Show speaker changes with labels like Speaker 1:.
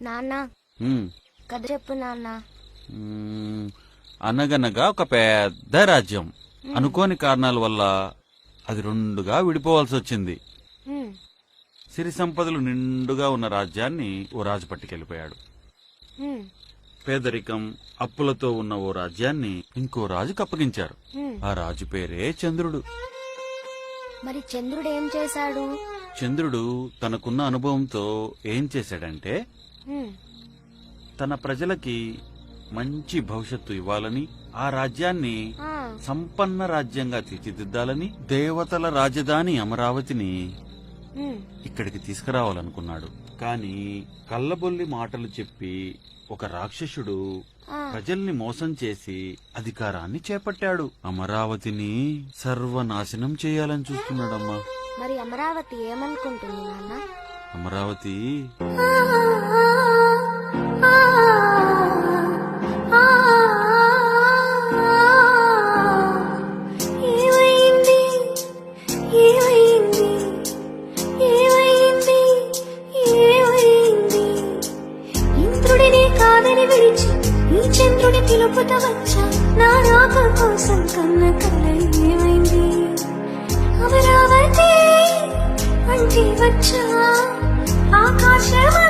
Speaker 1: నాన్న. కథ చెప్పు నాన్న.
Speaker 2: అనగనగా ఒక పెద్ద రాజ్యం. అనుకోని కారణాల వల్ల అది రెండుగా విడిపోవాల్సి వచ్చింది. సిరి సంపదలు నిండుగా ఉన్న రాజ్యాన్ని ఓ రాజు పట్టుకెళ్ళిపోయాడు
Speaker 1: హ్మ్,
Speaker 2: పేదరికం అప్పులతో ఉన్న ఓ రాజ్యాన్ని ఇంకో రాజుకు అప్పగించారు. ఆ రాజు పేరే చంద్రుడు.
Speaker 1: మరి చంద్రుడు ఏం చేశాడు?
Speaker 2: చంద్రుడు తనకున్న అనుభవంతో ఏం చేశాడంటే తన ప్రజలకి మంచి భవిష్యత్తు ఇవ్వాలని ఆ రాజ్యాన్ని సంపన్న రాజ్యంగా తీర్చిదిద్దాలని దేవతల రాజధాని అమరావతిని ఇక్కడికి తీసుకురావాలనుకున్నాడు. కాని కళ్ళబొల్లి మాటలు చెప్పి ఒక రాక్షసుడు. ప్రజల్ని మోసం చేసి అధికారాన్ని చేపట్టాడు. అమరావతిని సర్వనాశనం చేయాలని చూస్తున్నాడమ్మా.
Speaker 1: మరి అమరావతి ఏమనుకుంటుంది నాన్న?
Speaker 2: అమరావతి
Speaker 3: ఇంద్రుడినే కాదని విడిచి ఈ చంద్రుని పిలుపుత వచ్చా? నా రాక కోసం కన్న కల ఏమైంది? అమరావతి అంటే వచ్చా? ఆకాశమా